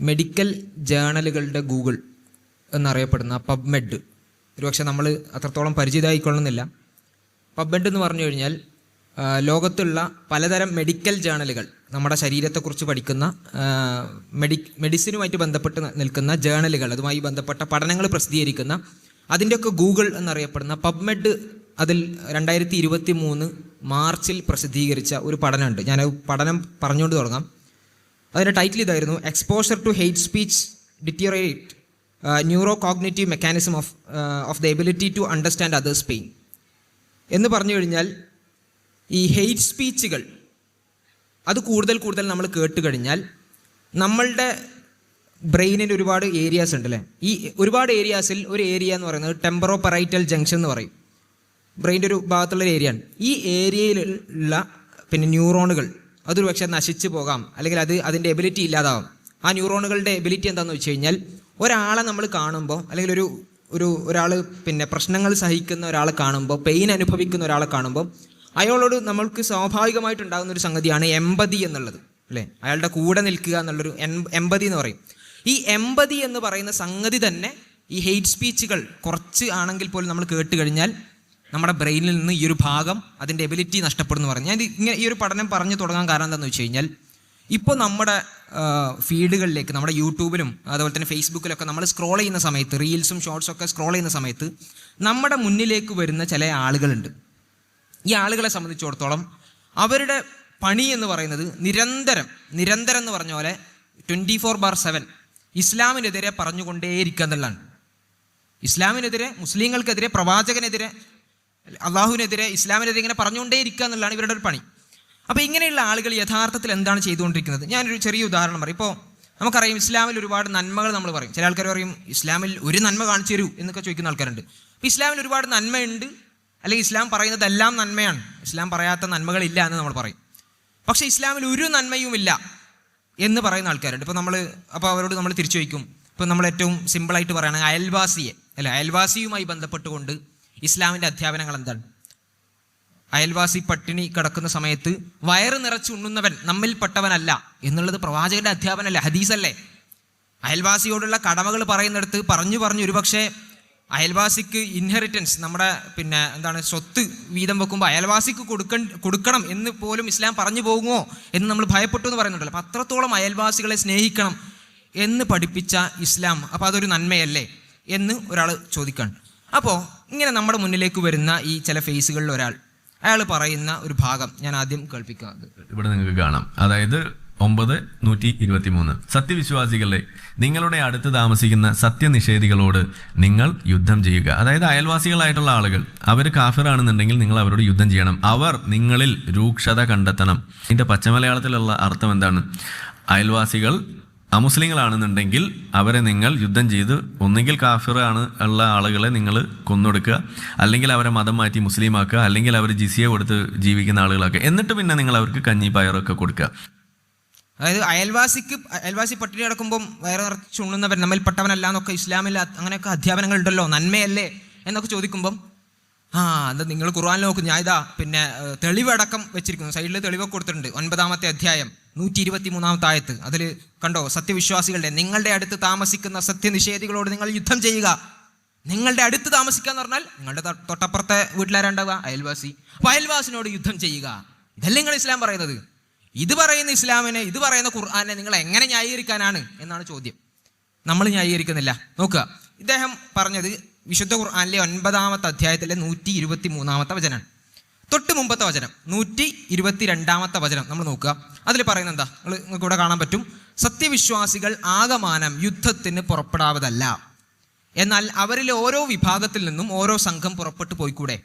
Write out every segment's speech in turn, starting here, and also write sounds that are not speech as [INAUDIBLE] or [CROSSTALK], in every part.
Medical ജേണലുകളുടെ Google എന്നറിയപ്പെടുന്ന PubMed ഒരുപക്ഷെ നമ്മൾ അത്രത്തോളം പരിചിതമായിക്കൊള്ളുന്നില്ല. പബ്മെഡ് എന്ന് പറഞ്ഞു കഴിഞ്ഞാൽ ലോകത്തുള്ള പലതരം മെഡിക്കൽ ജേണലുകൾ നമ്മുടെ ശരീരത്തെക്കുറിച്ച് പഠിക്കുന്ന മെഡി മെഡിസിനുമായിട്ട് ബന്ധപ്പെട്ട് നിൽക്കുന്ന ജേണലുകൾ അതുമായി ബന്ധപ്പെട്ട പഠനങ്ങൾ പ്രസിദ്ധീകരിക്കുന്ന അതിന്റെയൊക്കെ ഗൂഗിൾ എന്നറിയപ്പെടുന്ന പബ്മെഡ് അതിൽ രണ്ടായിരത്തി ഇരുപത്തി മൂന്ന് മാർച്ചിൽ പ്രസിദ്ധീകരിച്ച ഒരു പഠനമുണ്ട്. ഞാൻ പഠനം പറഞ്ഞുകൊണ്ട് തുടങ്ങാം. അതിന്റെ ടൈറ്റിൽ ഇതായിരുന്നു exposure to hate speech deteriorate neuro cognitive mechanism of of the ability to understand others pain എന്ന് പറഞ്ഞു കഴിഞ്ഞാൽ ഈ ഹെയ്റ്റ് സ്പീച്ചുകൾ അത് കൂടുതൽ കൂടുതൽ നമ്മൾ കേട്ട് കഴിഞ്ഞാൽ നമ്മളുടെ ബ്രെയിനിൽ ഒരുപാട് ഏരിയാസ് ഉണ്ട് അല്ലേ ഈ ഒരുപാട് ഏരിയാസിൽ ഒരു ഏരിയ എന്ന് പറയുന്നത് ടെമ്പറോ പെറൈറ്റൽ ജംഗ്ഷൻ എന്ന് പറയും. ബ്രെയിന്റെ ഒരു ഭാഗത്തുള്ള ഏരിയ ആണ്. ഈ ഏരിയയിലുള്ള പിന്നെ ന്യൂറോണുകൾ അതൊരു പക്ഷേ നശിച്ചു പോകാം. അല്ലെങ്കിൽ അത് അതിന്റെ എബിലിറ്റി ഇല്ലാതാവും. ആ ന്യൂറോണുകളുടെ എബിലിറ്റി എന്താണെന്ന് വെച്ച് കഴിഞ്ഞാൽ ഒരാളെ നമ്മൾ കാണുമ്പോൾ അല്ലെങ്കിൽ ഒരു ഒരു ഒരാൾ പിന്നെ പ്രശ്നങ്ങൾ സഹിക്കുന്ന ഒരാളെ കാണുമ്പോൾ പെയിൻ അനുഭവിക്കുന്ന ഒരാളെ കാണുമ്പോൾ അയാളോട് നമ്മൾക്ക് സ്വാഭാവികമായിട്ടുണ്ടാകുന്ന ഒരു സംഗതിയാണ് എമ്പതി എന്നുള്ളത്. അല്ലേ? അയാളുടെ കൂടെ നിൽക്കുക എന്നുള്ളൊരു എമ്പതി എന്ന് പറയും. ഈ എമ്പതി എന്ന് പറയുന്ന സംഗതി തന്നെ ഈ ഹെയ്റ്റ് സ്പീച്ചുകൾ കുറച്ച് ആണെങ്കിൽ പോലും നമ്മൾ കേട്ട് കഴിഞ്ഞാൽ നമ്മുടെ ബ്രെയിനിൽ നിന്ന് ഈ ഒരു ഭാഗം അതിന്റെ എബിലിറ്റി നഷ്ടപ്പെടുന്നു പറഞ്ഞു. ഞാൻ ഇങ്ങനെ ഈ ഒരു പഠനം പറഞ്ഞു തുടങ്ങാൻ കാരണം എന്താണെന്ന് വെച്ച് കഴിഞ്ഞാൽ ഇപ്പോൾ നമ്മുടെ ഫീഡുകളിലേക്ക് നമ്മുടെ യൂട്യൂബിലും അതുപോലെ തന്നെ ഫേസ്ബുക്കിലൊക്കെ നമ്മൾ സ്ക്രോൾ ചെയ്യുന്ന സമയത്ത് റീൽസും ഷോർട്സും ഒക്കെ സ്ക്രോൾ ചെയ്യുന്ന സമയത്ത് നമ്മുടെ മുന്നിലേക്ക് വരുന്ന ചില ആളുകളുണ്ട്. ഈ ആളുകളെ സംബന്ധിച്ചിടത്തോളം അവരുടെ പണി എന്ന് പറയുന്നത് നിരന്തരം നിരന്തരം എന്ന് പറഞ്ഞ പോലെ ട്വന്റി ഫോർ ബാർ സെവൻ ഇസ്ലാമിനെതിരെ പറഞ്ഞുകൊണ്ടേയിരിക്കുക എന്നുള്ളതാണ്. ഇസ്ലാമിനെതിരെ മുസ്ലിങ്ങൾക്കെതിരെ പ്രവാചകനെതിരെ അള്ളാഹുവിനെതിരെ ഇസ്ലാമിനെതിരെ ഇങ്ങനെ പറഞ്ഞുകൊണ്ടേ ഇരിക്കുക എന്നുള്ളതാണ് ഇവരുടെ ഒരു പണി. അപ്പോൾ ഇങ്ങനെയുള്ള ആളുകൾ യഥാർത്ഥത്തിൽ എന്താണ് ചെയ്തുകൊണ്ടിരിക്കുന്നത്? ഞാനൊരു ചെറിയ ഉദാഹരണം പറയും. ഇപ്പോൾ നമുക്കറിയാം ഇസ്ലാമിൽ ഒരുപാട് നന്മകൾ നമ്മൾ പറയും. ചില ആൾക്കാർ പറയും ഇസ്ലാമിൽ ഒരു നന്മ കാണിച്ചു തരൂ എന്നൊക്കെ ചോദിക്കുന്ന ആൾക്കാരുണ്ട്. അപ്പോൾ ഇസ്ലാമിൽ ഒരുപാട് നന്മയുണ്ട് അല്ലെങ്കിൽ ഇസ്ലാം പറയുന്നതെല്ലാം നന്മയാണ്. ഇസ്ലാം പറയാത്ത നന്മകളില്ല എന്ന് നമ്മൾ പറയും. പക്ഷേ ഇസ്ലാമിൽ ഒരു നന്മയുമില്ല എന്ന് പറയുന്ന ആൾക്കാരുണ്ട്. ഇപ്പോൾ നമ്മൾ അപ്പോൾ അവരോട് നമ്മൾ തിരിച്ചു വയ്ക്കും ഇപ്പോൾ നമ്മൾ ഏറ്റവും സിമ്പിളായിട്ട് പറയുകയാണെങ്കിൽ അയൽവാസിയെ. അല്ല അയൽവാസിയുമായി ബന്ധപ്പെട്ടുകൊണ്ട് ഇസ്ലാമിന്റെ അധ്യാപനങ്ങൾ എന്താണ്? അയൽവാസി പട്ടിണി കിടക്കുന്ന സമയത്ത് വയറ് നിറച്ച് ഉണ്ണുന്നവൻ നമ്മിൽപ്പെട്ടവനല്ല എന്നുള്ളത് പ്രവാചകന്റെ അധ്യാപനമല്ലേ? ഹദീസല്ലേ? അയൽവാസിയോടുള്ള കടമകൾ പറയുന്നിടത്ത് പറഞ്ഞു പറഞ്ഞു ഒരുപക്ഷെ അയൽവാസിക്ക് ഇൻഹെറിറ്റൻസ് നമ്മുടെ പിന്നെ എന്താണ് സ്വത്ത് വീതം വെക്കുമ്പോൾ അയൽവാസിക്ക് കൊടുക്ക കൊടുക്കണം എന്ന് പോലും ഇസ്ലാം പറഞ്ഞു പോകുമോ എന്ന് നമ്മൾ ഭയപ്പെട്ടു എന്ന് പറയുന്നുണ്ടല്ലോ. അപ്പം അത്രത്തോളം അയൽവാസികളെ സ്നേഹിക്കണം എന്ന് പഠിപ്പിച്ച ഇസ്ലാം. അപ്പോൾ അതൊരു നന്മയല്ലേ എന്ന് ഒരാൾ ചോദിക്കാണ്. അപ്പോൾ ഇങ്ങനെ നമ്മുടെ മുന്നിലേക്ക് വരുന്ന ഈ ചില ഫേസുകളിൽ ഒരാൾ അയാൾ പറയുന്ന ഒരു ഭാഗം ഞാൻ ആദ്യം കേൾപ്പിക്കാം ഇവിടെ നിങ്ങൾക്ക് കാണാം. അതായത് ഒമ്പത് നൂറ്റി ഇരുപത്തി മൂന്ന് സത്യവിശ്വാസികളെ നിങ്ങളുടെ അടുത്ത് താമസിക്കുന്ന സത്യനിഷേധികളോട് നിങ്ങൾ യുദ്ധം ചെയ്യുക. അതായത് അയൽവാസികളായിട്ടുള്ള ആളുകൾ അവർ കാഫിറാണെന്നുണ്ടെങ്കിൽ നിങ്ങൾ അവരോട് യുദ്ധം ചെയ്യണം. അവർ നിങ്ങളിൽ രൂക്ഷത കണ്ടെത്തണം. ഇതിന്റെ പച്ചമലയാളത്തിലുള്ള അർത്ഥം എന്താണ്? അയൽവാസികൾ അമുസ്ലിങ്ങളാണെന്നുണ്ടെങ്കിൽ അവരെ നിങ്ങൾ യുദ്ധം ചെയ്ത് ഒന്നുകിൽ കാഫിറാണ് ഉള്ള ആളുകളെ നിങ്ങൾ കൊന്നൊടുക്കുക അല്ലെങ്കിൽ അവരെ മതം മാറ്റി മുസ്ലിമാക്കുക അല്ലെങ്കിൽ അവർ ജിസിയെ കൊടുത്ത് ജീവിക്കുന്ന ആളുകളാക്കുക. എന്നിട്ട് പിന്നെ നിങ്ങൾ അവർക്ക് കഞ്ഞി പയറൊക്കെ കൊടുക്കുക. അതായത് അയൽവാസിക്ക് അയൽവാസി പട്ടിണി കിടക്കുമ്പം വയറ് നിറച്ച് ഉണ്ണുന്നവർ നമ്മൾ പെട്ടവനല്ല എന്നൊക്കെ ഇസ്ലാമിൽ അത് അങ്ങനെയൊക്കെ അധ്യാപനങ്ങൾ ഉണ്ടല്ലോ നന്മയല്ലേ എന്നൊക്കെ ചോദിക്കുമ്പം ആ എന്താ നിങ്ങൾ ഖുർആാനിൽ നോക്കും ഞാൻ ഇതാ പിന്നെ തെളിവടക്കം വെച്ചിരിക്കുന്നു. സൈഡിൽ തെളിവൊക്കെ കൊടുത്തിട്ടുണ്ട് ഒൻപതാമത്തെ അധ്യായം. നൂറ്റി ഇരുപത്തി മൂന്നാമത്തെ ആയത്ത് അതിൽ കണ്ടോ സത്യവിശ്വാസികളുടെ നിങ്ങളുടെ അടുത്ത് താമസിക്കുന്ന സത്യനിഷേധികളോട് നിങ്ങൾ യുദ്ധം ചെയ്യുക. നിങ്ങളുടെ അടുത്ത് താമസിക്കുക എന്ന് പറഞ്ഞാൽ നിങ്ങളുടെ തൊട്ടപ്പുറത്തെ വീട്ടിലാരുണ്ടാവുക? അയൽവാസി. അപ്പൊ അയൽവാസിനോട് യുദ്ധം ചെയ്യുക. ഇതല്ല നിങ്ങൾ ഇസ്ലാം പറയുന്നത്? ഇത് പറയുന്ന ഇസ്ലാമിനെ ഇത് പറയുന്ന ഖുർആാനെ നിങ്ങൾ എങ്ങനെ ന്യായീകരിക്കാനാണ് എന്നാണ് ചോദ്യം. നമ്മൾ ന്യായീകരിക്കുന്നില്ല. നോക്കുക. ഇദ്ദേഹം പറഞ്ഞത് വിശുദ്ധ ഖുർആാനിലെ ഒൻപതാമത്തെ അധ്യായത്തിലെ നൂറ്റി ഇരുപത്തി മൂന്നാമത്തെ വചനാണ് തൊട്ട് മുമ്പത്തെ വചനം നൂറ്റി ഇരുപത്തി രണ്ടാമത്തെ വചനം നമ്മൾ നോക്കുക. അതിൽ പറയുന്നത് എന്താ? നിങ്ങൾ നിങ്ങൾക്ക് ഇവിടെ കാണാൻ പറ്റും. സത്യവിശ്വാസികൾ ആകമാനം യുദ്ധത്തിന് പുറപ്പെടാവതല്ല. എന്നാൽ അവരിലെ ഓരോ വിഭാഗത്തിൽ നിന്നും ഓരോ സംഘം പുറപ്പെട്ടു പോയിക്കൂടെ?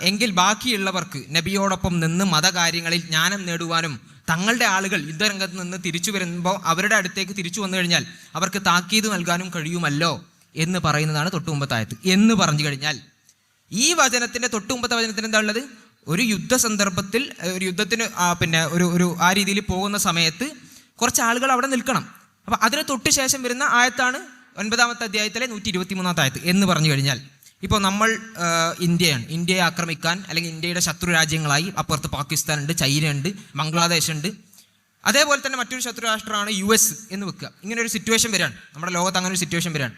എങ്കിൽ ബാക്കിയുള്ളവർക്ക് നബിയോടൊപ്പം നിന്ന് മതകാര്യങ്ങളിൽ ജ്ഞാനം നേടുവാനും തങ്ങളുടെ ആളുകൾ യുദ്ധരംഗത്ത് നിന്ന് തിരിച്ചു വരുമ്പോൾ അവരുടെ അടുത്തേക്ക് തിരിച്ചു വന്നു കഴിഞ്ഞാൽ അവർക്ക് താക്കീത് നൽകാനും കഴിയുമല്ലോ എന്ന് പറയുന്നതാണ് തൊട്ടുമുമ്പത്തായത് എന്ന് പറഞ്ഞു കഴിഞ്ഞാൽ ഈ വചനത്തിന്റെ തൊട്ടുമുമ്പത്തെ വചനത്തിന് എന്താ ഉള്ളത്? ഒരു യുദ്ധ സന്ദർഭത്തിൽ ഒരു യുദ്ധത്തിന് പിന്നെ ഒരു ഒരു ആ രീതിയിൽ പോകുന്ന സമയത്ത് കുറച്ച് ആളുകൾ അവിടെ നിൽക്കണം. അപ്പൊ അതിന് തൊട്ട് ശേഷം വരുന്ന ആയത്താണ് ഒൻപതാമത്തെ അധ്യായത്തിലെ നൂറ്റി ഇരുപത്തി മൂന്നാമത്തെ ആയത്ത് എന്ന് പറഞ്ഞു കഴിഞ്ഞാൽ ഇപ്പോൾ നമ്മൾ ഇന്ത്യയാണ്. ഇന്ത്യയെ ആക്രമിക്കാൻ അല്ലെങ്കിൽ ഇന്ത്യയുടെ ശത്രു രാജ്യങ്ങളായി അപ്പുറത്ത് പാകിസ്ഥാൻ ഉണ്ട് ചൈന ഉണ്ട് ബംഗ്ലാദേശ് ഉണ്ട്. അതേപോലെ തന്നെ മറ്റൊരു ശത്രു രാഷ്ട്രമാണ് യു എസ് എന്ന് വെക്കുക. ഇങ്ങനെ ഒരു സിറ്റുവേഷൻ വരികയാണ്. നമ്മുടെ ലോകത്ത് അങ്ങനെ ഒരു സിറ്റുവേഷൻ വരികയാണ്.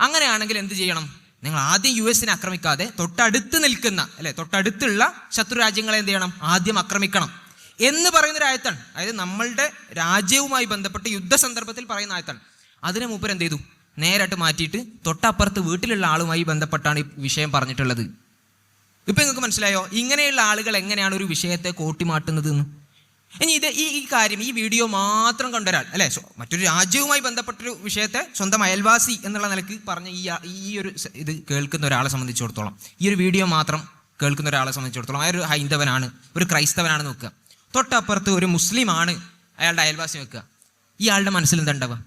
അങ്ങനെയാണെങ്കിൽ എന്ത് ചെയ്യണം? നിങ്ങൾ ആദ്യം യു എസിനെ ആക്രമിക്കാതെ തൊട്ടടുത്ത് നിൽക്കുന്ന അല്ലെ തൊട്ടടുത്തുള്ള ശത്രു രാജ്യങ്ങളെ എന്ത് ചെയ്യണം? ആദ്യം ആക്രമിക്കണം. എന്ന് പറയുന്ന ഒരു ആയത്താണ്. അതായത് നമ്മളുടെ രാജ്യവുമായി ബന്ധപ്പെട്ട് യുദ്ധ സന്ദർഭത്തിൽ പറയുന്ന ആയത്താണ്. അതിനു മൂപ്പർ എന്ത് ചെയ്തു? നേരിട്ട് മാറ്റിയിട്ട് തൊട്ടപ്പുറത്ത് വീട്ടിലുള്ള ആളുമായി ബന്ധപ്പെട്ടാണ് ഈ വിഷയം പറഞ്ഞിട്ടുള്ളത്. ഇപ്പൊ നിങ്ങൾക്ക് മനസ്സിലായോ? ഇങ്ങനെയുള്ള ആളുകൾ എങ്ങനെയാണ് ഒരു വിഷയത്തെ കോട്ടിമാട്ടുന്നത് എന്ന്? ഇനി ഇത് ഈ ഈ കാര്യം ഈ വീഡിയോ മാത്രം കണ്ടൊരാൾ അല്ലേ? മറ്റൊരു രാജ്യവുമായി ബന്ധപ്പെട്ടൊരു വിഷയത്തെ സ്വന്തം അയൽവാസി എന്നുള്ള നിലയ്ക്ക് പറഞ്ഞ ഈ ഈ ഒരു ഇത് കേൾക്കുന്ന ഒരാളെ സംബന്ധിച്ചിടത്തോളം ഈ ഒരു വീഡിയോ മാത്രം കേൾക്കുന്ന ഒരാളെ സംബന്ധിച്ചിടത്തോളം അയാൾ ഒരു ഹൈന്ദവനാണ് ഒരു ക്രൈസ്തവനാണ് നോക്കുക തൊട്ടപ്പുറത്ത് ഒരു മുസ്ലിമാണ് അയാളുടെ അയൽവാസി വെക്കുക. ഇയാളുടെ മനസ്സിൽ എന്തുണ്ടാവുക?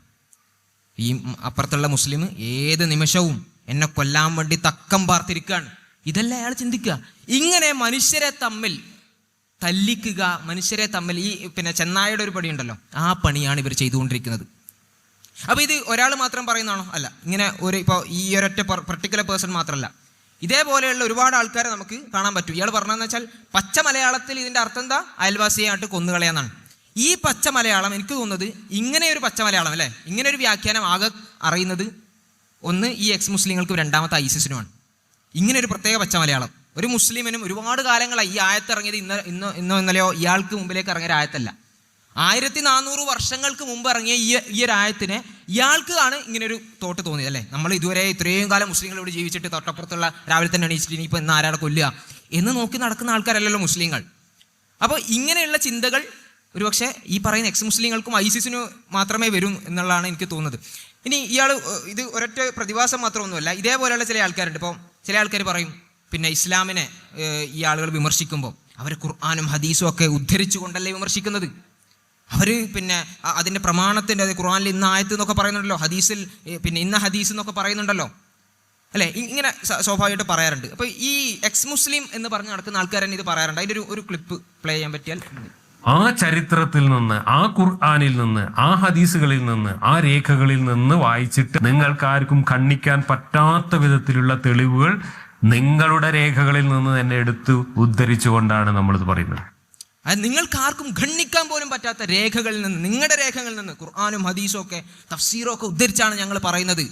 ഈ അപ്പുറത്തുള്ള മുസ്ലിം ഏത് നിമിഷവും എന്നെ കൊല്ലാൻ വേണ്ടി തക്കം പാർത്തിരിക്കുകയാണ്. ഇതല്ല അയാൾ ചിന്തിക്കുക. ഇങ്ങനെ മനുഷ്യരെ തമ്മിൽ തല്ലിക്കുക മനുഷ്യരെ തമ്മിൽ ഈ പിന്നെ ചെന്നായുടെ ഒരു പണിയുണ്ടല്ലോ. ആ പണിയാണ് ഇവർ ചെയ്തുകൊണ്ടിരിക്കുന്നത്. അപ്പോൾ ഇത് ഒരാൾ മാത്രം പറയുന്നതാണോ? അല്ല. ഇങ്ങനെ ഒരു ഇപ്പോൾ ഈ ഒരൊറ്റ പർട്ടിക്കുലർ പേഴ്സൺ മാത്രമല്ല ഇതേപോലെയുള്ള ഒരുപാട് ആൾക്കാരെ നമുക്ക് കാണാൻ പറ്റും. ഇയാൾ പറഞ്ഞതെന്ന് വെച്ചാൽ പച്ച മലയാളത്തിൽ ഇതിന്റെ അർത്ഥം എന്താ? അയൽവാസിയായിട്ട് കൊന്നുകളയാന്നാണ്. ഈ പച്ച മലയാളം എനിക്ക് തോന്നുന്നത് ഇങ്ങനെ ഒരു പച്ച മലയാളം അല്ലേ? ഇങ്ങനെ ഒരു വ്യാഖ്യാനം ആകെ അറിയുന്നത് ഒന്ന് ഈ എക്സ് മുസ്ലിങ്ങൾക്ക് രണ്ടാമത്തെ ഐസിസിനുമാണ്. ഇങ്ങനെ ഒരു പ്രത്യേക പച്ച മലയാളം. ഒരു മുസ്ലിമിനും ഒരുപാട് കാലങ്ങളായി ഈ ആയത്ത് ഇറങ്ങിയത് ഇന്ന് ഇന്നോ ഇന്നോ ഇന്നലെയോ ഇയാൾക്ക് മുമ്പിലേക്ക് ഇറങ്ങിയ ആയത്തല്ല. ആയിരത്തി നാനൂറ് വർഷങ്ങൾക്ക് മുമ്പ് ഇറങ്ങിയ ഈ ഈ ഒരു ആയത്തിനെ ഇയാൾക്ക് ആണ് ഇങ്ങനെ ഒരു തോട്ട് തോന്നിയത് അല്ലേ? നമ്മൾ ഇതുവരെ ഇത്രയും കാലം മുസ്ലിങ്ങളോട് ജീവിച്ചിട്ട് തൊട്ടപ്പുറത്തുള്ള രാവിലെ തന്നെ എണീച്ചിട്ട് ഇനിയിപ്പോൾ ഇന്ന് ആരാളെ കൊല്ലുക? എന്ന് നോക്കി നടക്കുന്ന ആൾക്കാരല്ലല്ലോ മുസ്ലിങ്ങൾ. അപ്പോൾ ഇങ്ങനെയുള്ള ചിന്തകൾ ഒരുപക്ഷെ ഈ പറയുന്ന എക്സ് മുസ്ലിങ്ങൾക്കും ഐസിസിനും മാത്രമേ വരും എന്നുള്ളതാണ് എനിക്ക് തോന്നുന്നത്. ഇനി ഇയാൾ ഇത് ഒരൊറ്റ പ്രതിഭാസം മാത്രമൊന്നുമല്ല ഇതേപോലെയുള്ള ചില ആൾക്കാരുണ്ട്. ഇപ്പോൾ ചില ആൾക്കാർ പറയും പിന്നെ ഇസ്ലാമിനെ ഈ ആളുകൾ വിമർശിക്കുമ്പോൾ അവർ ഖുർആാനും ഹദീസും ഒക്കെ ഉദ്ധരിച്ചുകൊണ്ടല്ലേ വിമർശിക്കുന്നത്? അവർ പിന്നെ അതിന്റെ പ്രമാണത്തിന്റെ അത് ഖുർആാനിൽ ഇന്ന ആയത്ത് എന്നൊക്കെ പറയുന്നുണ്ടല്ലോ ഹദീസിൽ പിന്നെ ഇന്ന ഹദീസ് എന്നൊക്കെ പറയുന്നുണ്ടല്ലോ. അല്ലേ? ഇങ്ങനെ സ്വാഭാവികമായിട്ട് പറയാറുണ്ട്. അപ്പോൾ ഈ എക്സ് മുസ്ലിം എന്ന് പറഞ്ഞ് നടക്കുന്ന ആൾക്കാർ തന്നെ ഇത് പറയാറുണ്ട്. അതിന്റെ ഒരു ഒരു ക്ലിപ്പ് പ്ലേ ചെയ്യാൻ പറ്റിയാൽ ആ ചരിത്രത്തിൽ നിന്ന് ആ ഖുർആാനിൽ നിന്ന് ആ ഹദീസുകളിൽ നിന്ന് ആ രേഖകളിൽ നിന്ന് വായിച്ചിട്ട് നിങ്ങൾക്കാർക്കും കണ്ണിക്കാൻ പറ്റാത്ത വിധത്തിലുള്ള തെളിവുകൾ നിങ്ങളുടെ രേഖകളിൽ നിന്ന് തന്നെ എടുത്ത് ഉദ്ധരിച്ചുകൊണ്ടാണ് നമ്മളിത് പറയുന്നത്. അത് നിങ്ങൾക്ക് ആർക്കും ഖണ്ഡിക്കാൻ പോലും പറ്റാത്ത രേഖകളിൽ നിന്ന് നിങ്ങളുടെ രേഖകളിൽ നിന്ന് ഖുർആാനും ഹദീസും ഒക്കെ തഫ്സീറും ഒക്കെ ഉദ്ധരിച്ചാണ് ഞങ്ങൾ പറയുന്നത്.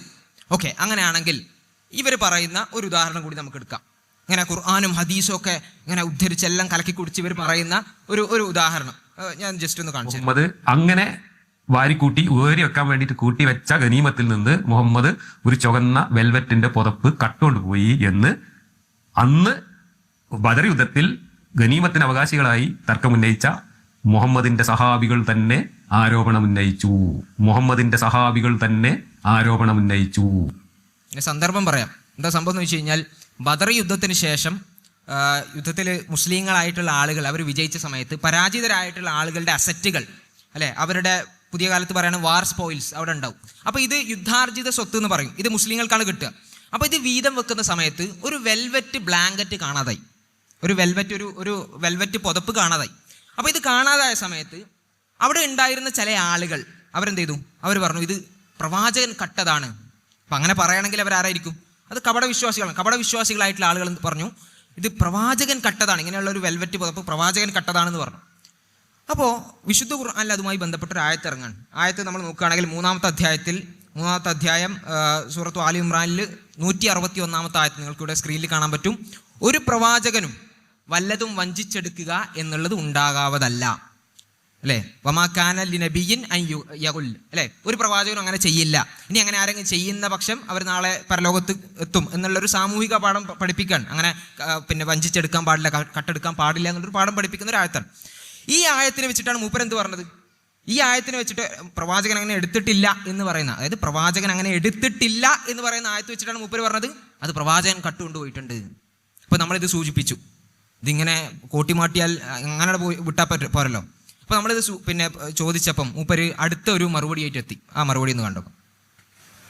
ഓക്കെ അങ്ങനെയാണെങ്കിൽ ഇവർ പറയുന്ന ഒരു ഉദാഹരണം കൂടി നമുക്ക് എടുക്കാം. ഇങ്ങനെ ഖുർആാനും ഹദീസും ഒക്കെ ഇങ്ങനെ ഉദ്ധരിച്ചെല്ലാം കലക്കി കുടിച്ച് ഇവർ പറയുന്ന ഒരു ഒരു ഉദാഹരണം. ഞാൻ ജസ്റ്റ് ഒന്ന് കാണിച്ചു അങ്ങനെ വാരിക്കൂട്ടി ഉയരി വെക്കാൻ വേണ്ടിയിട്ട് കൂട്ടി വെച്ച ഗനീമത്തിൽ നിന്ന് മുഹമ്മദ് ഒരു ചുവന്ന വെൽവെറ്റിന്റെ പുതപ്പ് കട്ടുകൊണ്ട് പോയി എന്ന് അന്ന് ബദർ യുദ്ധത്തിൽ ഗനീമത്തിന് അവകാശികളായി തർക്കമുന്നയിച്ച മുഹമ്മദിന്റെ സഹാബികൾ തന്നെ ആരോപണം ഉന്നയിച്ചു. മുഹമ്മദിന്റെ സഹാബികൾ തന്നെ ആരോപണം ഉന്നയിച്ചു. ഇനി സന്ദർഭം പറയാം. എന്താ സംഭവം എന്ന് വെച്ച് കഴിഞ്ഞാൽ ബദർ യുദ്ധത്തിന് ശേഷം യുദ്ധത്തിൽ മുസ്ലിങ്ങളായിട്ടുള്ള ആളുകൾ അവർ വിജയിച്ച സമയത്ത് പരാജിതരായിട്ടുള്ള ആളുകളുടെ അസറ്റുകൾ അല്ലെ? അവരുടെ പുതിയ കാലത്ത് പറയുന്നത് വാർ സ്പോയിൽസ് അവിടെ ഉണ്ടാവും. അപ്പോൾ ഇത് യുദ്ധാർജിത സ്വത്ത് എന്ന് പറയും. ഇത് മുസ്ലിങ്ങൾക്കാണ് കിട്ടുക. അപ്പോൾ ഇത് വീതം വെക്കുന്ന സമയത്ത് ഒരു വെൽവെറ്റ് ബ്ലാങ്കറ്റ് കാണാതായി. ഒരു വെൽവെറ്റ് ഒരു ഒരു വെൽവെറ്റ് പുതപ്പ് കാണാതായി. അപ്പോൾ ഇത് കാണാതായ സമയത്ത് അവിടെ ഉണ്ടായിരുന്ന ചില ആളുകൾ അവരെന്ത് ചെയ്തു? അവർ പറഞ്ഞു ഇത് പ്രവാചകൻ കട്ടതാണ്. അപ്പം അങ്ങനെ പറയുകയാണെങ്കിൽ അവരാരായിരിക്കും അത് കപട വിശ്വാസികളാണ്. കപട വിശ്വാസികളായിട്ടുള്ള ആളുകൾ പറഞ്ഞു ഇത് പ്രവാചകൻ കട്ടതാണ്. ഇങ്ങനെയുള്ള ഒരു വെൽവെറ്റ് പുതപ്പ് പ്രവാചകൻ കട്ടതാണെന്ന് പറഞ്ഞു. അപ്പോൾ വിശുദ്ധ ഖുർആാനിൽ അതുമായി ബന്ധപ്പെട്ട ഒരു ആയത്ത് ഇറങ്ങാൻ ആയത്ത് നമ്മൾ നോക്കുകയാണെങ്കിൽ മൂന്നാമത്തെ അധ്യായത്തിൽ മൂന്നാമത്തെ അധ്യായം സൂറത്ത് ആലി ഇമ്രാനിൽ നൂറ്റി അറുപത്തി ഒന്നാമത്തെ ആയത്ത് നിങ്ങൾക്ക് ഇവിടെ സ്ക്രീനിൽ കാണാൻ പറ്റും. ഒരു പ്രവാചകനും വല്ലതും വഞ്ചിച്ചെടുക്കുക എന്നുള്ളത് ഉണ്ടാകാവതല്ല. അല്ലേ? വമാക്കാന ലിനബിയിൻ അൻ യു- യകുൽ. അല്ലേ? ഒരു പ്രവാചകനും അങ്ങനെ ചെയ്യില്ല. ഇനി അങ്ങനെ ആരെങ്കിലും ചെയ്യുന്ന പക്ഷം അവർ നാളെ പരലോകത്ത് എത്തും എന്നുള്ളൊരു സാമൂഹിക പാഠം പഠിപ്പിക്കാൻ അങ്ങനെ പിന്നെ വഞ്ചിച്ചെടുക്കാൻ പാടില്ല കട്ടെടുക്കാൻ പാടില്ല എന്നുള്ളൊരു പാഠം പഠിപ്പിക്കുന്ന ഒരു ആയത്താണ്. ഈ ആയത്തിനെ വെച്ചിട്ടാണ് മൂപ്പർ എന്ത് പറഞ്ഞത്? ഈ ആയത്തിനെ വെച്ചിട്ട് പ്രവാചകൻ അങ്ങനെ എടുത്തിട്ടില്ല എന്ന് പറയുന്ന അതായത് പ്രവാചകൻ അങ്ങനെ എടുത്തിട്ടില്ല എന്ന് പറയുന്ന ആയത്ത് വെച്ചിട്ടാണ് മൂപ്പർ പറഞ്ഞത്? അത് പ്രവാചകൻ കട്ടുകൊണ്ടുപോയിട്ടുണ്ട്. അപ്പോൾ നമ്മളിത് സൂചിപ്പിച്ചു. ഇതിങ്ങനെ കോട്ടിമാട്ടിയാൽ അങ്ങനെ പോയി വിട്ടാൽ പറ്റ പോരല്ലോ. അപ്പോൾ നമ്മളിത് പിന്നെ ചോദിച്ചപ്പം മൂപ്പര് അടുത്ത ഒരു മറുപടി ആയിട്ട് എത്തി ആ മറുപടി എന്ന് കണ്ടോ?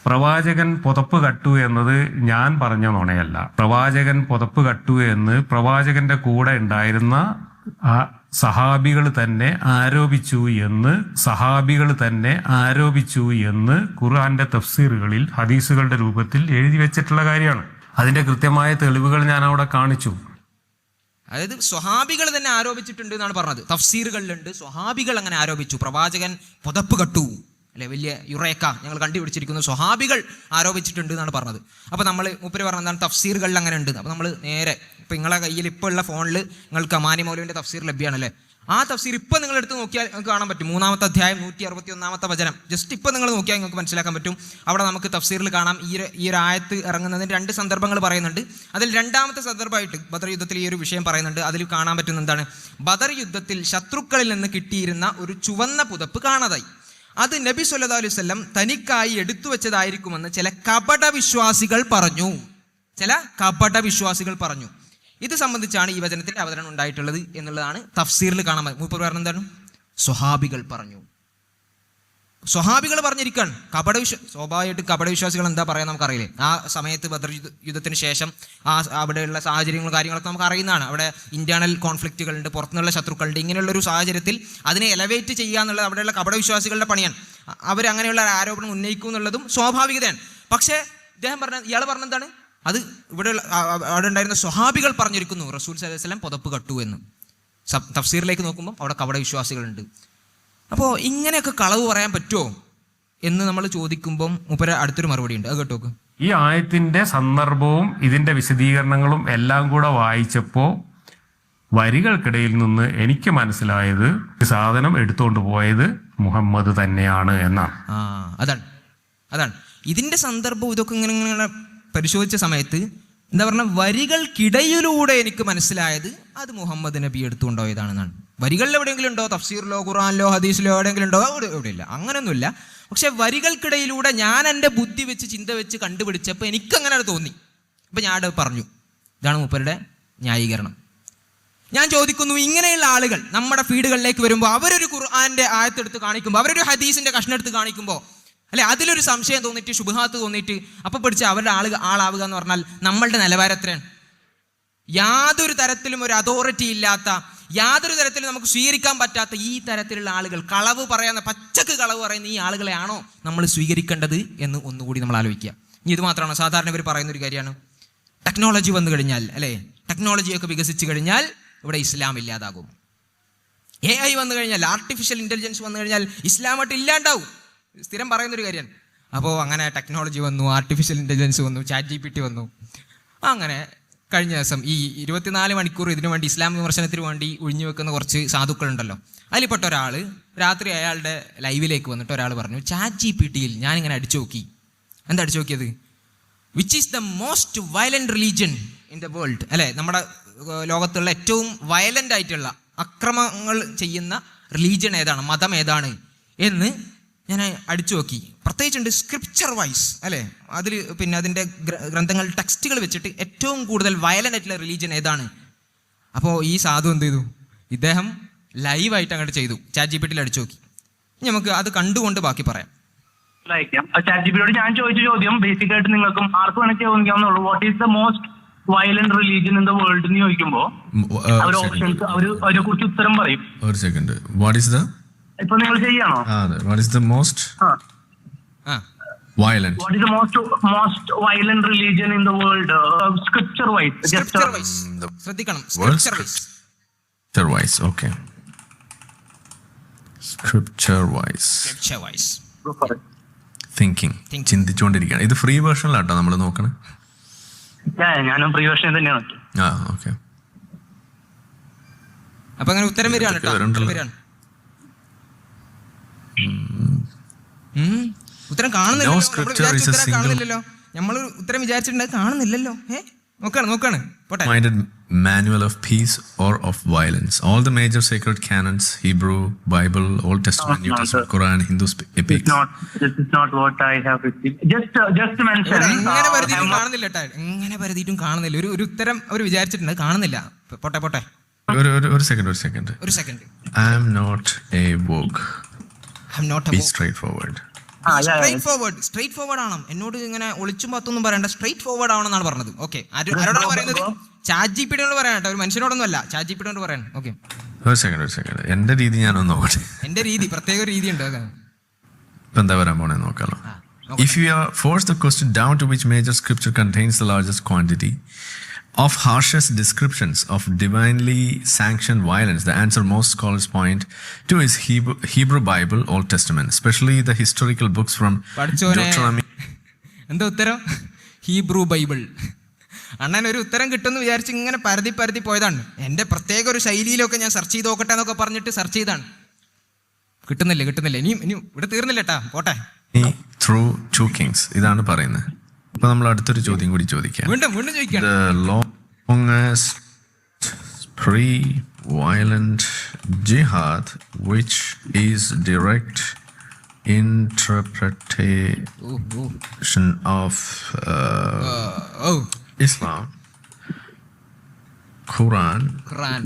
പ്രവാചകൻ പുതപ്പ് കട്ടു എന്നത് ഞാൻ പറഞ്ഞ നുണയല്ല. പ്രവാചകൻ പുതപ്പ് കട്ടു എന്ന് പ്രവാചകന്റെ കൂടെ ഉണ്ടായിരുന്ന സഹാബികൾ തന്നെ ആരോപിച്ചു എന്ന് സഹാബികൾ തന്നെ ആരോപിച്ചു എന്ന് ഖുർആന്റെ തഫ്സീറുകളിൽ ഹദീസുകളുടെ രൂപത്തിൽ എഴുതി വെച്ചിട്ടുള്ള കാര്യമാണ്. അതിന്റെ കൃത്യമായ തെളിവുകൾ ഞാൻ അവിടെ കാണിച്ചു. അതായത് സ്വഹാബികൾ തന്നെ ആരോപിച്ചിട്ടുണ്ട് എന്നാണ് പറഞ്ഞത്. തഫ്സീറുകളിലുണ്ട്. സ്വഹാബികൾ അങ്ങനെ ആരോപിച്ചു. പ്രവാചകൻ പുതപ്പ് കട്ടു. അല്ലെ? വലിയ യുറേക്ക ഞങ്ങൾ കണ്ടുപിടിച്ചിരിക്കുന്നു. സ്വഹാബികൾ ആരോപിച്ചിട്ടുണ്ട് എന്നാണ് പറഞ്ഞത്. അപ്പോൾ നമ്മൾ മുപ്പര് പറഞ്ഞ എന്താണ്? തഫ്സീറുകളിൽ അങ്ങനെ ഉണ്ട്. അപ്പോൾ നമ്മൾ നേരെ ഇപ്പം നിങ്ങളെ കയ്യിൽ ഇപ്പോൾ ഉള്ള ഫോണിൽ നിങ്ങൾക്ക് അമാനി മൗലുവിന്റെ തഫ്സീർ ലഭ്യമാണല്ലേ ആ തഫ്സീർ ഇപ്പം നിങ്ങൾ എടുത്ത് നോക്കിയാൽ നിങ്ങൾക്ക് കാണാൻ പറ്റും. മൂന്നാമത്തെ അധ്യായം നൂറ്റി അറുപത്തി ഒന്നാമത്തെ വചനം. ജസ്റ്റ് ഇപ്പം നിങ്ങൾ നോക്കിയാൽ നിങ്ങൾക്ക് മനസ്സിലാക്കാൻ പറ്റും. അവിടെ നമുക്ക് തഫ്സീറിൽ കാണാം. ഈ ഈ ഒരു ആയത്ത് ഇറങ്ങുന്നതിന് രണ്ട് സന്ദർഭങ്ങൾ പറയുന്നുണ്ട്. അതിൽ രണ്ടാമത്തെ സന്ദർഭമായിട്ട് ബദർ യുദ്ധത്തിൽ ഈ ഒരു വിഷയം പറയുന്നുണ്ട്. അതിൽ കാണാൻ പറ്റുന്ന എന്താണ്? ബദർ യുദ്ധത്തിൽ ശത്രുക്കളിൽ നിന്ന് കിട്ടിയിരുന്ന ഒരു ചുവന്ന പുതപ്പ് കാണാതായി. അത് നബി സല്ലാ അലൈഹി സ്വല്ലം തനിക്കായി എടുത്തു വെച്ചതായിരിക്കുമെന്ന് ചില കപട വിശ്വാസികൾ പറഞ്ഞു. ചില കപട വിശ്വാസികൾ പറഞ്ഞു. ഇത് സംബന്ധിച്ചാണ് ഈ വചനത്തിൽ അവതരണം ഉണ്ടായിട്ടുള്ളത് എന്നുള്ളതാണ് തഫ്സീറിൽ കാണാൻ മൂപ്പർ പറഞ്ഞ എന്താണ് സ്വഹാബികൾ പറഞ്ഞു. സ്വഹാബികൾ പറഞ്ഞിരിക്കുകയാണ് കപട വിശ്വ സ്വാഭാവികമായിട്ട് കപട വിശ്വാസികൾ എന്താ പറയാൻ നമുക്കറിയില്ലേ? ആ സമയത്ത് ബദർ യുദ്ധത്തിന് ശേഷം ആ അവിടെയുള്ള സാഹചര്യങ്ങളും കാര്യങ്ങളൊക്കെ നമുക്ക് അറിയുന്നതാണ്. അവിടെ ഇന്റേണൽ കോൺഫ്ലിക്റ്റുകളുണ്ട് പുറത്തുനിന്നുള്ള ശത്രുക്കളുണ്ട് ഇങ്ങനെയുള്ള ഒരു സാഹചര്യത്തിൽ അതിനെ എലവേറ്റ് ചെയ്യുക എന്നുള്ളത് അവിടെയുള്ള കപട വിശ്വാസികളുടെ പണിയാണ്. അവർ അങ്ങനെയുള്ള ആരോപണം ഉന്നയിക്കും എന്നുള്ളതും സ്വാഭാവികതയാണ്. പക്ഷേ ഇദ്ദേഹം പറഞ്ഞ ഇയാൾ പറഞ്ഞെന്താണ്? അത് ഇവിടെ അവിടെ ഉണ്ടായിരുന്ന സ്വഹാബികൾ പറഞ്ഞിരിക്കുന്നു റസൂൽ സലഹ് വസല്ലം പുതപ്പ് കട്ടു എന്ന്. തഫ്സീറിലേക്ക് നോക്കുമ്പോൾ അവിടെ കപട വിശ്വാസികളുണ്ട്. അപ്പോൾ ഇങ്ങനെയൊക്കെ കളവ് പറയാൻ പറ്റുമോ എന്ന് നമ്മൾ ചോദിക്കുമ്പം മുപ്പര അടുത്തൊരു മറുപടി ഉണ്ട്. അത് കേട്ടോ ഈ ആയത്തിന്റെ സന്ദർഭവും ഇതിന്റെ വിശദീകരണങ്ങളും എല്ലാം കൂടെ വായിച്ചപ്പോൾ വരികൾക്കിടയിൽ നിന്ന് എനിക്ക് മനസ്സിലായത് ഈ സാധനം എടുത്തുകൊണ്ട് പോയത് മുഹമ്മദ് തന്നെയാണ് എന്നാണ്. ആ അതാണ്. അതാണ്. ഇതിന്റെ സന്ദർഭം ഇതൊക്കെ ഇങ്ങനെ ഇങ്ങനെ പരിശോധിച്ച സമയത്ത് എന്താ പറഞ്ഞ വരികൾക്കിടയിലൂടെ എനിക്ക് മനസ്സിലായത് അത് മുഹമ്മദ് നബി എടുത്തുകൊണ്ടുപോയതാണെന്നാണ്. വരികളിൽ എവിടെയെങ്കിലും ഉണ്ടോ? തഫ്സീറിലോ ഖുറാനിലോ ഹദീസിലോ എവിടെയെങ്കിലും ഉണ്ടോ അവിടെ എവിടെയില്ല. അങ്ങനെയൊന്നുമില്ല. പക്ഷെ വരികൾക്കിടയിലൂടെ ഞാൻ എന്റെ ബുദ്ധി വെച്ച് ചിന്ത വെച്ച് കണ്ടുപിടിച്ചപ്പോൾ എനിക്കങ്ങനെ തോന്നി. അപ്പം ഞാൻ പറഞ്ഞു ഇതാണ് മൂപ്പരുടെ ന്യായീകരണം. ഞാൻ ചോദിക്കുന്നു ഇങ്ങനെയുള്ള ആളുകൾ നമ്മുടെ ഫീഡുകളിലേക്ക് വരുമ്പോൾ അവരൊരു ഖുർആാന്റെ ആയത്തെടുത്ത് കാണിക്കുമ്പോൾ അവരൊരു ഹദീസിന്റെ കഷ്ണം എടുത്ത് കാണിക്കുമ്പോൾ അല്ലെ അതിലൊരു സംശയം തോന്നിയിട്ട് ശുഭഹാത്ത് തോന്നിയിട്ട് അപ്പൊ പിടിച്ച് അവരുടെ ആൾ ആളാവുക എന്ന് പറഞ്ഞാൽ നമ്മളുടെ നിലവാരം എത്രയാണ്? യാതൊരു തരത്തിലും ഒരു അതോറിറ്റി ഇല്ലാത്ത യാതൊരു തരത്തിലും നമുക്ക് സ്വീകരിക്കാൻ പറ്റാത്ത ഈ തരത്തിലുള്ള ആളുകൾ. കളവ് പറയുന്ന പച്ചക്ക് കളവ് പറയുന്ന ഈ ആളുകളെയാണോ നമ്മൾ സ്വീകരിക്കേണ്ടത് എന്ന് ഒന്നുകൂടി നമ്മൾ ആലോചിക്കുക. ഇനി ഇത് മാത്രമാണ്. സാധാരണ ഇവർ പറയുന്ന ഒരു കാര്യമാണ്. ടെക്നോളജി വന്നു കഴിഞ്ഞാൽ അല്ലേ? ടെക്നോളജിയൊക്കെ വികസിച്ച് കഴിഞ്ഞാൽ ഇവിടെ ഇസ്ലാം ഇല്ലാതാകും. എ ഐ വന്നു കഴിഞ്ഞാൽ ആർട്ടിഫിഷ്യൽ ഇന്റലിജൻസ് വന്നു കഴിഞ്ഞാൽ ഇസ്ലാമായിട്ട് ഇല്ലാണ്ടാവും. സ്ഥിരം പറയുന്നൊരു കാര്യമാണ്. അപ്പോൾ അങ്ങനെ ടെക്നോളജി വന്നു ആർട്ടിഫിഷ്യൽ ഇന്റലിജൻസ് വന്നു ചാറ്റ് ജി പി ടി വന്നു. അങ്ങനെ കഴിഞ്ഞ ദിവസം ഈ ഇരുപത്തിനാല് മണിക്കൂർ ഇതിനു വേണ്ടി ഇസ്ലാം വിമർശനത്തിന് വേണ്ടി ഒഴിഞ്ഞു വെക്കുന്ന കുറച്ച് സാധുക്കളുണ്ടല്ലോ. അതിൽപ്പെട്ട ഒരാൾ രാത്രി അയാളുടെ ലൈവിലേക്ക് വന്നിട്ട് ഒരാൾ പറഞ്ഞു ചാറ്റ് ജി പി ടിയിൽ ഞാനിങ്ങനെ അടിച്ചു നോക്കി. എന്താ അടിച്ചു നോക്കിയത്? Which is the most violent religion in the world അല്ലേ? നമ്മുടെ ലോകത്തുള്ള ഏറ്റവും വയലന്റ് ആയിട്ടുള്ള അക്രമങ്ങൾ ചെയ്യുന്ന റിലീജിയൻ ഏതാണ്? മതം ഏതാണ്? എന്ന് ഞാൻ അടിച്ചു നോക്കി. പ്രത്യേകിച്ചുണ്ട് സ്ക്രിപ്ചർ വൈസ് അല്ലേ? അതിൽ പിന്നെ അതിന്റെ ഗ്രന്ഥങ്ങൾ ടെക്സ്റ്റുകൾ വെച്ചിട്ട് ഏറ്റവും കൂടുതൽ വയലന്റ് ആയിട്ടുള്ള റിലീജിയൻ ഏതാണ്? അപ്പോൾ ഈ സാധു എന്ത് ചെയ്തു? ഇദ്ദേഹം ലൈവായിട്ട് അങ്ങോട്ട് ചെയ്തു. ചാറ്റ് ജി പി ടിയിൽ അടിച്ചു നോക്കി. ഇനി നമുക്ക് അത് കണ്ടുകൊണ്ട് ബാക്കി പറയാം. അയക്കാം ചാറ്റ് ജിബിയോട് ഞാൻ ചോദിച്ച ചോദ്യം ബേസിക് ആയിട്ട് നിങ്ങൾക്കും ആർക്കും വേണമെങ്കിൽ ചോദിക്കാവുന്നുള്ളൂ what is the most violent religion in the world എന്ന് ചോദിക്കുമ്പോൾ അവർ ഓപ്ഷൻസ് അവർ അതിനെ കുറിച്ച് ഉത്തരം പറയും. ഒരു സെക്കൻഡ് വാട്ട് ഈസ് ദ ഇപ്പൊ നിങ്ങൾ ചെയ്യാണോ? അതെ. What is the most ah. Violent what is the most most violent religion in the world scripture wise scripture just wise ശ്രദ്ധിക്കണം. Wise scripture wise. okay. Scripture wise. Scripture wise thinking. Thinking. ചിന്തിച്ചുകൊണ്ടിരിക്കുകയാണ്. ഇത് free വേർഷനിലാട്ടോ നമ്മൾ നോക്കണേ? ഞാനും free version തന്നെയാണ്. ആ okay അപ്പൊ അങ്ങനെ ഉത്തരം വരികയാണ് കേട്ടോ ഇതൊക്കെ ഉത്തരം വരണ്ടല്ലോ. വരികയാണ് ഉം. ഉത്തരം കാണുന്നില്ലല്ലോ No നമ്മൾ scripture വിചാരിച്ച is a ഉത്തരം single- കാണുന്നില്ലല്ലോ. നമ്മൾ ഉത്തരം വിചാരിച്ചിട്ടുണ്ട് കാണുന്നില്ലല്ലോ. ഏ? നോക്കാണ് നോക്കാണ്. പോട്ടെ. Manual of peace or of violence violence. All the major sacred canons hebrew bible old testament new no, testament sir. quran hindu sp- epics not this is not what I have receive just just ഇവിടെ എങ്ങനെ പരതിയിട്ടും mention കാണുന്നില്ല കേട്ടോ എങ്ങനെ പരതിയിട്ടും കാണുന്നില്ല. ഒരു ഒരു ഉത്തരം അവർ വിചാരിച്ചിട്ടുണ്ട് കാണുന്നില്ല. പോട്ടെ പോട്ടെ. ഒരു ഒരു- സെക്കൻഡ് ഒരു സെക്കൻഡ് ഒരു second I am not a woke. I not be straightforward. Straightforward straightforward ആണ്. എന്നോട് ഇങ്ങനെ ഒളിച്ചും പത്തൊന്നും പറയണ്ട സ്ട്രേറ്റ് ഫോർവേഡ് ആണെന്നാണ് പറഞ്ഞത് ഓക്കെ ആരോടാണ് പറയുന്നത് ചാറ്റ് ജി പിടിയോട് ഒരു മനുഷ്യനോടൊന്നും അല്ല ചാറ്റ് ജി പിടിയോട് പറയാൻ ഓക്കെ ഒരു സെക്കൻഡ് ഒരു സെക്കൻഡ് എന്റെ രീതി ഞാനൊന്ന് നോക്കട്ടെ? എന്റെ രീതി പ്രത്യേക ഒരു രീതി ഉണ്ട്. ഇപ്പൊ എന്താ വരാൻ പോണേ? നോക്കാലോ. If you are force the question down to which major script contains the largest quantity, of harshest descriptions of divinely sanctioned violence, the answer most scholars point to is Hebrew, Hebrew Bible, Old Testament, especially the historical books from Deuteronomy. എന്താ ഉത്തരം Hebrew Bible അണ്ണൻ ഒരു ഉത്തരം കിട്ടുമെന്ന് വിചാരിച്ച് ഇങ്ങനെ പരതി പരതി പോയതാണ് എന്റെ പ്രത്യേക ഒരു ശൈലിയിലൊക്കെ ഞാൻ സെർച്ച് ചെയ്ത് നോക്കട്ടെ എന്നൊക്കെ പറഞ്ഞിട്ട് സെർച്ച് ചെയ്താണ് കിട്ടുന്നില്ല കിട്ടുന്നില്ല ഇനിയും ഇനി ഇവിടെ തീർന്നില്ല കേട്ടാ പോട്ടെ through two kings. ഇതാണ് പറയുന്നത് അപ്പൊ നമ്മൾ അടുത്തൊരു ചോദ്യം കൂടി ചോദിക്കാം വീണ്ടും വീണ്ടും ചോദിക്കാം The longest pre-violent jihad, which is direct interpretation of uh, oh Islam, Quran, Quran,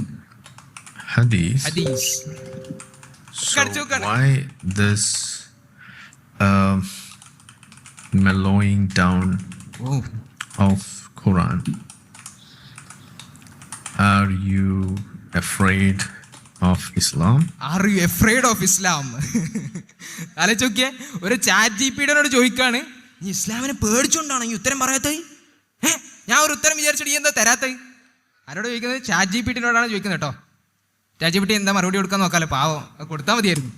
Hadith. Hadith. So why this um, mellowing down Whoa. of Quran? Are you afraid of Islam? Are you afraid of Islam ആലോചിക്കേ ഒരു chat G പിയുടെനോട് ചോദിക്കാണ് നീ ഇസ്ലാമിനെ പേടിച്ചോണ്ടാണ്? ഈ ഉത്തരം പറയാത്തത്? ഏ ഞാൻ ഒരു ഉത്തരം വിചാരിച്ചിട്ട് ഈ എന്താ തരാത്തത്? ആരോട് ചോദിക്കുന്നത്? ചാറ്റ് ജി പി പിടിനോടാണ് ചോദിക്കുന്നത് കേട്ടോ. ചാറ്റ് ജി പി പിടി എന്താ മറുപടി കൊടുക്കാൻ നോക്കാല്ലോ പാവം. കൊടുത്താൽ മതിയായിരുന്നു.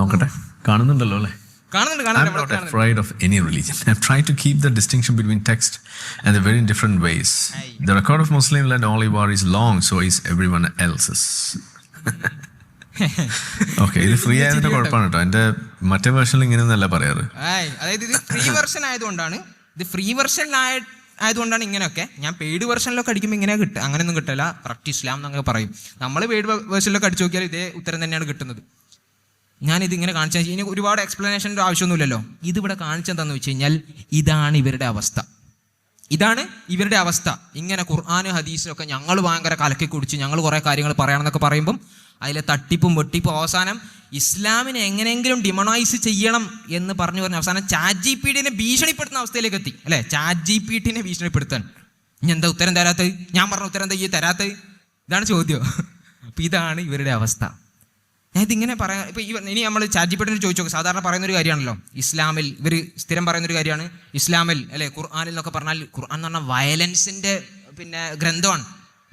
നോക്കട്ടെ. കാണുന്നുണ്ടല്ലോ അല്ലേ? I'm not afraid of any religion. I've tried to keep the distinction between text and the very different ways. The record of Muslim-led holy war is long, so is everyone else's. Okay ഇത് free [LAUGHS] ആയതിന്റെ കുഴപ്പമാണ് കേട്ടോ എന്റെ മറ്റേ വേർഷനിൽ ഇങ്ങനെയൊന്നല്ല പറയാറ്. അതായത് ഇത് free version ആയതുകൊണ്ടാണ്. ഇത് ഫ്രീ വെർഷൻ ആയതുകൊണ്ടാണ് ഇങ്ങനെയൊക്കെ. ഞാൻ പെയ്ഡ് വെർഷനിലൊക്കെ അടിക്കുമ്പോൾ ഇങ്ങനെ കിട്ടുക അങ്ങനെയൊന്നും കിട്ടില്ല. കറക്റ്റ് ഇസ്ലാം എന്നൊക്കെ പറയും. നമ്മൾ പെയ്ഡ് വെർഷനിലൊക്കെ അടിച്ചു നോക്കിയാൽ ഇതേ ഉത്തരം തന്നെയാണ് കിട്ടുന്നത്. ഞാനിത് ഇങ്ങനെ കാണിച്ചു ഇനി ഒരുപാട് എക്സ്പ്ലനേഷന്റെ ആവശ്യമൊന്നുമില്ലല്ലോ. ഇതിവിടെ കാണിച്ചെന്താന്ന് വെച്ച് കഴിഞ്ഞാൽ ഇതാണ് ഇവരുടെ അവസ്ഥ. ഇതാണ് ഇവരുടെ അവസ്ഥ. ഇങ്ങനെ ഖുർആാനും ഹദീസിലൊക്കെ ഞങ്ങൾ ഭയങ്കര കലക്കി കുടിച്ച് ഞങ്ങൾ കുറേ കാര്യങ്ങൾ പറയണമെന്നൊക്കെ പറയുമ്പം അതിലെ തട്ടിപ്പും വെട്ടിപ്പും അവസാനം ഇസ്ലാമിനെ എങ്ങനെയെങ്കിലും ഡിമണൈസ് ചെയ്യണം എന്ന് പറഞ്ഞു പറഞ്ഞ അവസാനം ചാറ്റ് ജി പി ടിനെ ഭീഷണിപ്പെടുത്തുന്ന അവസ്ഥയിലേക്ക് എത്തി. അല്ലേ? ചാറ്റ് ജി പി ടിനെ ഭീഷണിപ്പെടുത്താൻ. ഇനി എന്താ ഉത്തരം തരാത്തത്? ഞാൻ പറഞ്ഞ ഉത്തരം എന്താ ഈ തരാത്തത്? ഇതാണ് ചോദ്യം. അപ്പം ഇതാണ് ഇവരുടെ അവസ്ഥ. ഇതിങ്ങനെ പറയാം ഇപ്പൊ ഈ ഇനി നമ്മൾ ചാറ്റിപ്പെട്ടിന് ചോദിച്ചോ സാധാരണ പറയുന്ന ഒരു കാര്യമാണല്ലോ. ഇസ്ലാമിൽ ഇവർ സ്ഥിരം പറയുന്ന ഒരു കാര്യമാണ്. ഇസ്ലാമിൽ അല്ലെ ഖുർആാനിൽ എന്നൊക്കെ പറഞ്ഞാൽ ഖുർആൻ എന്ന് പറഞ്ഞാൽ വയലൻസിന്റെ പിന്നെ ഗ്രന്ഥമാണ്.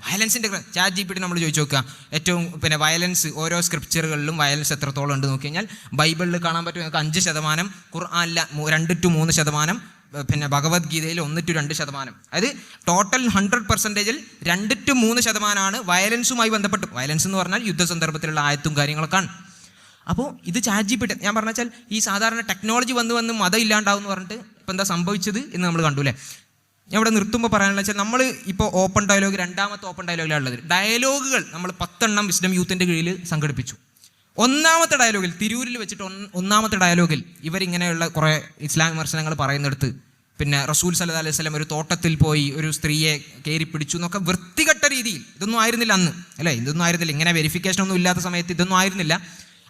വയലൻസിന്റെ ചാറ്റ് ജി നമ്മൾ ചോദിച്ചു നോക്കുക. ഏറ്റവും പിന്നെ വയലൻസ് ഓരോ സ്ക്രിപ്ചറുകളിലും വയലൻസ് എത്രത്തോളം ഉണ്ട് നോക്കി കഴിഞ്ഞാൽ ബൈബിളിൽ കാണാൻ പറ്റും നിങ്ങൾക്ക് അഞ്ച് ശതമാനം ഖുർആാനിൽ രണ്ട് ടു മൂന്ന് ശതമാനം പിന്നെ ഭഗവത്ഗീതയിൽ ഒന്ന് ടു രണ്ട് ശതമാനം. അതായത് ടോട്ടൽ ഹൺഡ്രഡ് പെർസെന്റേജിൽ രണ്ട് ടു മൂന്ന് ശതമാനമാണ് വയലൻസുമായി ബന്ധപ്പെട്ട്. വയലൻസ് എന്ന് പറഞ്ഞാൽ യുദ്ധ സന്ദർഭത്തിലുള്ള ആയത്തും കാര്യങ്ങളൊക്കെയാണ്. അപ്പോൾ ഇത് ചാറ്റ് ഞാൻ പറഞ്ഞാൽ ഈ സാധാരണ ടെക്നോളജി വന്ന് വന്ന് മതം ഇല്ലാണ്ടാവും എന്ന് പറഞ്ഞിട്ട് ഇപ്പം എന്താ സംഭവിച്ചത് എന്ന് നമ്മൾ കണ്ടു അല്ലേ? ഞാൻ ഇവിടെ നിർത്തുമ്പോൾ പറയാനുള്ള വെച്ചാൽ നമ്മൾ ഇപ്പോൾ ഓപ്പൺ ഡയലോഗ് രണ്ടാമത്തെ ഓപ്പൺ ഡയലോഗിലാണ് ഉള്ളത്. ഡയലോഗുകൾ നമ്മൾ പത്തെണ്ണം വിസ്ഡം യൂത്തിന്റെ കീഴിൽ സംഘടിപ്പിച്ചു. ഒന്നാമത്തെ ഡയലോഗിൽ തിരൂരിൽ വെച്ചിട്ട് ഒന്നാമത്തെ ഡയലോഗിൽ ഇവരിങ്ങനെയുള്ള കുറേ ഇസ്ലാം വിമർശനങ്ങൾ പറയുന്നിടത്ത് പിന്നെ റസൂൽ സല്ല അലൈഹി സ്വലം ഒരു തോട്ടത്തിൽ പോയി ഒരു സ്ത്രീയെ കയറി പിടിച്ചു എന്നൊക്കെ വൃത്തികെട്ട രീതിയിൽ ഇതൊന്നും ആയിരുന്നില്ല അന്ന്. അല്ലേ? ഇതൊന്നും ആയിരുന്നില്ല. ഇങ്ങനെ വെരിഫിക്കേഷൻ ഒന്നും ഇല്ലാത്ത സമയത്ത് ഇതൊന്നും ആയിരുന്നില്ല.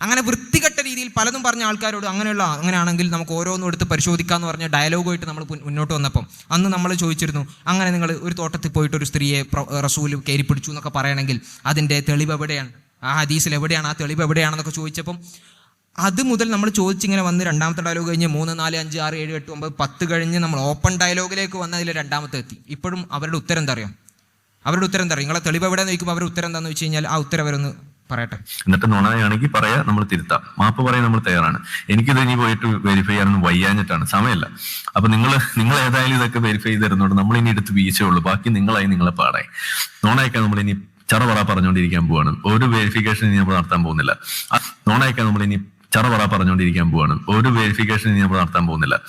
അങ്ങനെ വൃത്തികെട്ട രീതിയിൽ പലതും പറഞ്ഞ ആൾക്കാരോട് അങ്ങനെയുള്ള അങ്ങനെയാണെങ്കിൽ നമുക്ക് ഓരോന്നും എടുത്ത് പരിശോധിക്കാമെന്ന് പറഞ്ഞ ഡയലോഗുമായിട്ട് നമ്മൾ മുന്നോട്ട് വന്നപ്പം അന്ന് നമ്മൾ ചോദിച്ചിരുന്നു അങ്ങനെ നിങ്ങൾ ഒരു തോട്ടത്തിൽ പോയിട്ട് ഒരു സ്ത്രീയെ റസൂൽ കയറി പിടിച്ചു എന്നൊക്കെ പറയണമെങ്കിൽ അതിന്റെ തെളിവ് എവിടെയാണ്? ആ ഹദീസിൽ എവിടെയാണ് ആ തെളിവ് എവിടെയാണെന്നൊക്കെ ചോദിച്ചപ്പം അത് മുതൽ നമ്മൾ ചോദിച്ചിങ്ങനെ വന്ന് രണ്ടാമത്തെ ഡയലോഗ് കഴിഞ്ഞ് മൂന്ന് നാല് അഞ്ച് ആറ് ഏഴ് എട്ട് ഒമ്പത് പത്ത് കഴിഞ്ഞ് നമ്മൾ ഓപ്പൺ ഡയലോഗിലേക്ക് വന്ന് അതിൽ രണ്ടാമത്തെ എത്തി. ഇപ്പോഴും അവരുടെ ഉത്തരം എന്താ അറിയാം? അവരുടെ ഉത്തരം എന്താ നിങ്ങളെ തെളിവ് എവിടെ നോക്കുമ്പോൾ അവരുടെ ഉത്തരം എന്താണെന്ന് വെച്ച് കഴിഞ്ഞാൽ ആ ഉത്തരം അവരൊന്ന് പറയട്ടെ. എന്നിട്ട് നുണയാണെങ്കിൽ പറയാ നമ്മൾ തിരുത്താം. മാപ്പ് പറയാൻ നമ്മൾ തയ്യാറാണ്. എനിക്കിത് ഇനി പോയിട്ട് വെരിഫൈ ചെയ്യാനൊന്നും വയ്യാഞ്ഞിട്ടാണ്. സമയമല്ല. അപ്പൊ നിങ്ങൾ നിങ്ങൾ ഏതായാലും ഇതൊക്കെ വെരിഫൈ ചെയ്ത് തരുന്നുണ്ട് നമ്മൾ ഇനി എടുത്ത് വീഴ്ചയുള്ളൂ ബാക്കി നിങ്ങളായി നിങ്ങളെ പാടായി. നുണയൊക്കെ നമ്മൾ ഇനി ചറപറ പറഞ്ഞുകൊണ്ടിരിക്കാൻ പോവാണ്. ഒരു വെരിഫിക്കേഷൻ ഇനി നമ്മൾ നടത്താൻ പോകുന്നില്ല. നോണയൊക്കെ നമ്മൾ ഇനി ചറപറ പറഞ്ഞുകൊണ്ടിരിക്കാൻ പോവാണ്. ഒരു വെരിഫിക്കേഷൻ ഇനി നമ്മൾ നടത്താൻ പോകുന്നില്ല.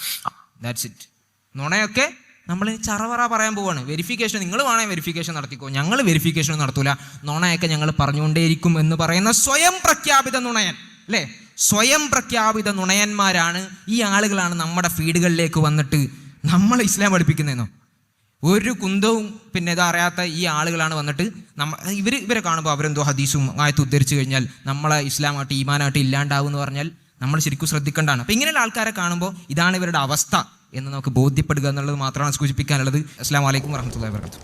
ദാറ്റ്സ് ഇറ്റ് നമ്മൾ ചറവറ പറയാൻ പോവാണ്. വെരിഫിക്കേഷൻ നിങ്ങൾ വേണേ വെരിഫിക്കേഷൻ നടത്തിക്കോ. ഞങ്ങൾ വെരിഫിക്കേഷൻ നടത്തൂല. നുണയൊക്കെ ഞങ്ങൾ പറഞ്ഞുകൊണ്ടേയിരിക്കും എന്ന് പറയുന്ന സ്വയം പ്രഖ്യാപിത നുണയൻ. അല്ലേ? സ്വയം പ്രഖ്യാപിത നുണയന്മാരാണ് ഈ ആളുകളാണ് നമ്മുടെ ഫീഡുകളിലേക്ക് വന്നിട്ട് നമ്മൾ ഇസ്ലാം പഠിപ്പിക്കുന്നതെന്നോ? ഒരു കുന്തവും പിന്നെ ഇത് അറിയാത്ത ഈ ആളുകളാണ് വന്നിട്ട് നമ്മ ഇവർ ഇവരെ കാണുമ്പോൾ അവരെന്തോ ഹദീസും ആയത്ത് ഉദ്ധരിച്ചു കഴിഞ്ഞാൽ നമ്മളെ ഇസ്ലാമായിട്ട് ഈമാനായിട്ട് ഇല്ലാണ്ടാവും എന്ന് പറഞ്ഞാൽ നമ്മൾ ശരിക്കും ശ്രദ്ധിക്കേണ്ടതാണ്. അപ്പം ഇങ്ങനെയുള്ള ആൾക്കാരെ കാണുമ്പോൾ ഇതാണ് ഇവരുടെ അവസ്ഥ എന്ന് നമുക്ക് ബോധ്യപ്പെടുക എന്നുള്ളത് മാത്രമാണ് സൂചിപ്പിക്കാനുള്ളത്. അസ്സാം വലൈക്കും വർഹമുല്ലാ വർക്കത്തു